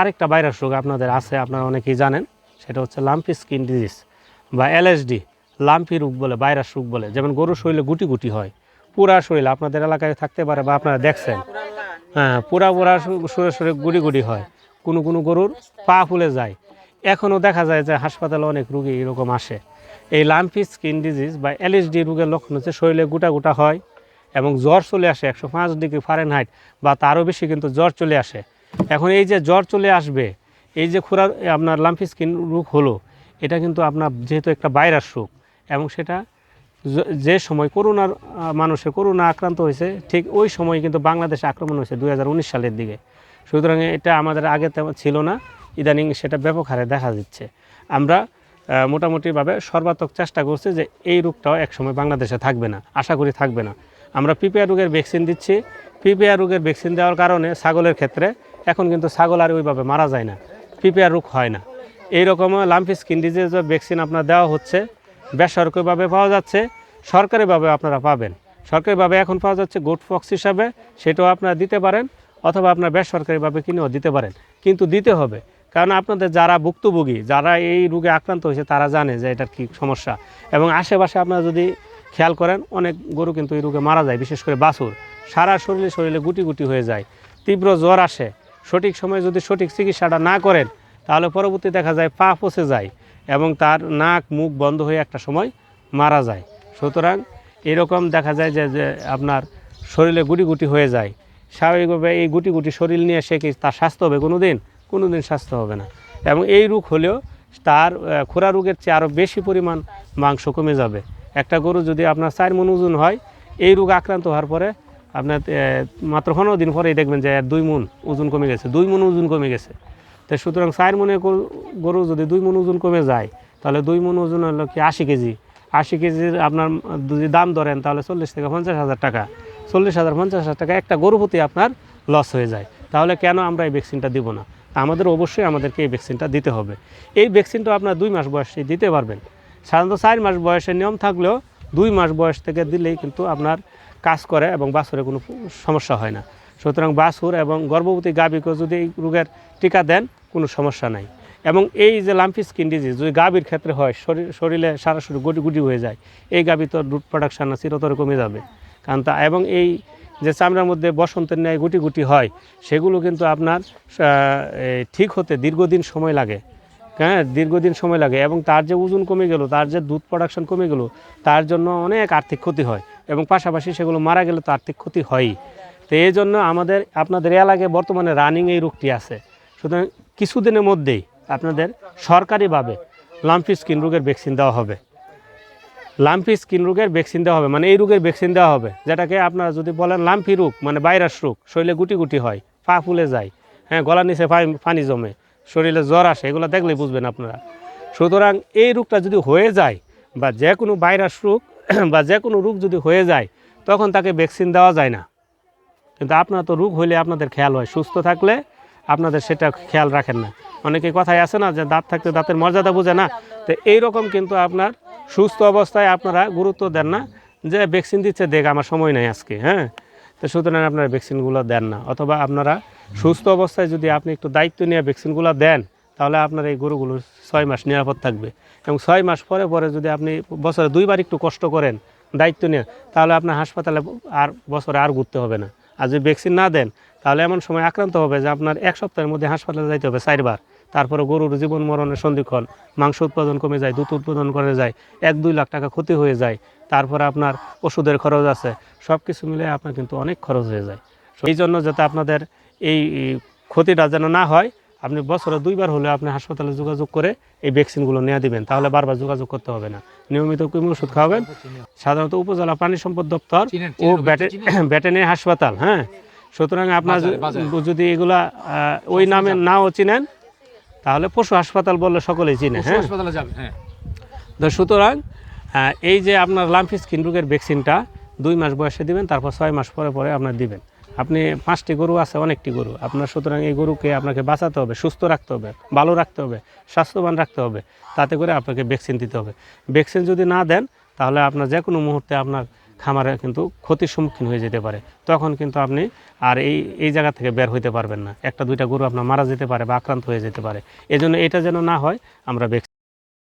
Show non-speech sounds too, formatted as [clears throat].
আরেকটা ভাইরাস রোগ আপনাদের আছে, আপনারা অনেকেই জানেন, সেটা হচ্ছে লাম্পি স্কিন ডিজিজ বা এলএসডি, লাম্পি রোগ বলে, ভাইরাস রোগ বলে। যেমন গরুর শরীরে গুটি গুটি হয়, পুরা শরীরে আপনাদের এলাকায় থাকতে পারে বা আপনারা দেখছেন। হ্যাঁ পুরা পুরা শরীরে শরীরে গুটি গুটি হয়, কোনো কোনো গরুর পা ফুলে যায়। এখনও দেখা যায় যে হাসপাতালে অনেক রুগী এরকম আসে। এই লাম্পি স্কিন ডিজিজ বা এলএসডি রোগের লক্ষণ হচ্ছে শরীরে গোটা গোটা হয় এবং জ্বর চলে আসে একশো পাঁচ ডিগ্রি ফারেনহাইট বা তারও বেশি কিন্তু জ্বর চলে আসে। এখন এই যে জ্বর চলে আসবে, এই যে খুরা, আপনার লাম্পি স্কিন রোগ হলো, এটা কিন্তু আপনার যেহেতু একটা ভাইরাস রোগ এবং সেটা যে সময় করোনার মানুষের করোনা আক্রান্ত হয়েছে, ঠিক ওই সময় কিন্তু বাংলাদেশে আক্রমণ হয়েছে দু হাজার উনিশ সালের দিকে। সুতরাং এটা আমাদের আগে তেমন ছিল না, ইদানিং সেটা ব্যাপক হারে দেখা দিচ্ছে। আমরা মোটামুটিভাবে সর্বাত্মক চেষ্টা করছি যে এই রোগটাও একসময় বাংলাদেশে থাকবে না, আশা করি থাকবে না। আমরা পিপিআর রোগের ভ্যাকসিন দিচ্ছি, পিপিআর রোগের ভ্যাকসিন দেওয়ার কারণে ছাগলের ক্ষেত্রে এখন কিন্তু ছাগল আর ওইভাবে মারা যায় না পিপিআর রোগ হয় না। এই এইরকম লাম্পি স্কিন ডিজিজের ভ্যাকসিন আপনার দেওয়া হচ্ছে, বেসরকারিভাবে পাওয়া যাচ্ছে, সরকারিভাবে আপনারা পাবেন। সরকারিভাবে এখন পাওয়া যাচ্ছে গুড ফক্স হিসাবে, সেটাও আপনারা দিতে পারেন, অথবা আপনার বেসরকারিভাবে কিনেও দিতে পারেন। কিন্তু দিতে হবে, কারণ আপনাদের যারা ভুক্তভোগী, যারা এই রোগে আক্রান্ত হয়েছে, তারা জানে যে এটার কী সমস্যা। এবং আশেপাশে আপনারা যদি খেয়াল করেন, অনেক গরু কিন্তু এই রোগে মারা যায়, বিশেষ করে বাছুর। সারা শরীরে শরীরে গুটি গুটি হয়ে যায়, তীব্র জ্বর আসে সঠিক সময়ে যদি সঠিক চিকিৎসাটা না করেন, তাহলে পরবর্তী দেখা যায় পা পচে যায় এবং তার নাক, মুখ বন্ধ হয়ে একটা সময় মারা যায়। সুতরাং এরকম দেখা যায় যে আপনার শরীরে গুটি গুটি হয়ে যায়। স্বাভাবিকভাবে এই গুটি গুটি শরীর নিয়ে সে কি তার স্বাস্থ্য হবে কোনো দিন কোনো দিন স্বাস্থ্য হবে না। এবং এই রোগ হলেও তার খোরা রোগের চেয়ে আরও বেশি পরিমাণ মাংস কমে যাবে। একটা গরু যদি আপনার চার মন ওজন হয়, এই রোগ আক্রান্ত হওয়ার পরে আপনার মাত্র পনেরো দিন পরেই দেখবেন যে দুই মন ওজন কমে গেছে, দুই মন ওজন কমে গেছে। তো সুতরাং চার মনে গরু যদি দুই মন ওজন কমে যায়, তাহলে দুই মন ওজন হলো কি আশি কেজি। আশি কেজির আপনার যদি দাম ধরেন, তাহলে চল্লিশ থেকে পঞ্চাশ হাজার টাকা। চল্লিশ হাজার, পঞ্চাশ হাজার টাকা একটা গরু প্রতি আপনার লস হয়ে যায়। তাহলে কেন আমরা এই ভ্যাকসিনটা দিব না? আমাদের অবশ্যই আমাদেরকে এই ভ্যাকসিনটা দিতে হবে। এই ভ্যাকসিনটা আপনার দুই মাস বয়সে দিতে পারবেন। সাধারণত চার মাস বয়সের নিয়ম থাকলেও দুই মাস বয়স থেকে দিলেই কিন্তু আপনার কাজ করে এবং বাছুরে কোনো সমস্যা হয় না। সুতরাং বাছুর এবং গর্ভবতী গাভীকেও যদি এই রোগের টিকা দেন, কোনো সমস্যা নাই। এবং এই যে লাম্পি স্কিন ডিজিজ যদি গাভীর ক্ষেত্রে হয়, শরীর, শরীরে সরাসরি গুটি গুটি হয়ে যায়, এই গাভী তো দুধ প্রোডাকশান চিরতরে কমে যাবে। কারণ তা, এবং এই যে চামড়ার মধ্যে বসন্তের ন্যায় গুটি গুটি হয়, সেগুলো কিন্তু আপনার ঠিক হতে দীর্ঘদিন সময় লাগে। হ্যাঁ দীর্ঘদিন সময় লাগে এবং তার যে ওজন কমে গেল, তার যে দুধ প্রোডাকশন কমে গেল, তার জন্য অনেক আর্থিক ক্ষতি হয় এবং পাশাপাশি সেগুলো মারা গেলে তো আর্থিক ক্ষতি হয়ই। তো এই জন্য আমাদের, আপনাদের এলাকায় বর্তমানে রানিং এই রোগটি আছে। সুতরাং কিছুদিনের মধ্যেই আপনাদের সরকারিভাবে লাম্পি স্কিন রোগের ভ্যাকসিন দেওয়া হবে। লাম্পি স্কিন রোগের ভ্যাকসিন দেওয়া হবে মানে এই রোগের ভ্যাকসিন দেওয়া হবে, যেটাকে আপনারা যদি বলেন লাম্পি রোগ মানে ভাইরাস রোগ, শরীরে গুটি গুটি হয়, পা ফুলে যায় হ্যাঁ গলার নিচে পানি- পানি জমে শরীরে জ্বর আসে, এগুলো দেখলেই বুঝবেন আপনারা। সুতরাং এই রোগটা যদি হয়ে যায় বা যে কোনো ভাইরাস রোগ, [clears throat] বা যে কোনো রোগ যদি হয়ে যায়, তখন তাকে ভ্যাকসিন দেওয়া যায় না। কিন্তু আপনার তো রোগ হইলে আপনাদের খেয়াল হয়, সুস্থ থাকলে আপনাদের সেটা খেয়াল রাখেন না। অনেকে কথাই আছে না যে দাঁত থাকতে দাঁতের মর্যাদা বোঝে না। তো এইরকম কিন্তু আপনার সুস্থ অবস্থায় আপনারা গুরুত্ব দেন না যে ভ্যাকসিন দিচ্ছে, দেখ আমার সময় নেই আজকে হ্যাঁ? তো সুতরাং আপনারা ভ্যাকসিনগুলো দেন না। অথবা আপনারা সুস্থ অবস্থায় যদি আপনি একটু দায়িত্ব নিয়ে ভ্যাকসিনগুলো দেন, তাহলে আপনার এই গরুগুলো ছয় মাস নিরাপদ থাকবে। এবং ছয় মাস পরে পরে যদি আপনি বছরে দুইবার একটু কষ্ট করেন, দায়িত্ব নিয়ে, তাহলে আপনার হাসপাতালে আর বছরে আর ঘুরতে হবে না। আর যদি ভ্যাকসিন না দেন, তাহলে এমন সময় আক্রান্ত হবে যে আপনার এক সপ্তাহের মধ্যে হাসপাতালে যাইতে হবে চারবার। তারপরে গরুর জীবন মরণের সন্ধিক্ষণ, মাংস উৎপাদন কমে যায়, দুধ উৎপাদন করে যায়, এক দুই লাখ টাকা ক্ষতি হয়ে যায়, তারপরে আপনার ওষুধের খরচ আছে সব কিছু মিলে আপনার কিন্তু অনেক খরচ হয়ে যায়। এই জন্য যাতে আপনাদের এই ক্ষতিটা যেন না হয় আপনি বছরে দুইবার হলে আপনি হাসপাতালে যোগাযোগ করে এই ভ্যাকসিনগুলো নিয়ে দিবেন তাহলে বারবার যোগাযোগ করতে হবে না। নিয়মিত কৃমি ওষুধ খাওয়াবেন। সাধারণত উপজেলা প্রাণী সম্পদ দপ্তর ও চিনেন, ব্যাটে ব্যাটেনিয়ারি [coughs] হাসপাতাল হ্যাঁ। সুতরাং আপনার। যদি এগুলা ওই নামে নাও চিনেন তাহলে পশু হাসপাতাল বললে সকলেই চিনে হ্যাঁ। হ্যাঁ। তো সুতরাং এই যে আপনার লাম্পি স্কিন রোগের ভ্যাকসিনটা দুই মাস বয়সে দিবেন তারপর ছয় মাস পরে পরে আপনার দিবেন। আপনি পাঁচটি গরু আছে, অনেকটি গরু। আপনার সুতরাং এই গরুকে আপনাকে বাঁচাতে হবে, সুস্থ রাখতে হবে, ভালো রাখতে হবে, স্বাস্থ্যবান রাখতে হবে, তাতে করে আপনাকে ভ্যাকসিন দিতে হবে। ভ্যাকসিন যদি না দেন, তাহলে আপনার যে কোনো মুহূর্তে আপনার খামারে কিন্তু ক্ষতির সম্মুখীন হয়ে যেতে পারে। তখন কিন্তু আপনি আর এই এই জায়গা থেকে বের হইতে পারবেন না। একটা, দুইটা গরু আপনার মারা যেতে পারে বা আক্রান্ত হয়ে যেতে পারে। এজন্য এটা যেন না হয়, আমরা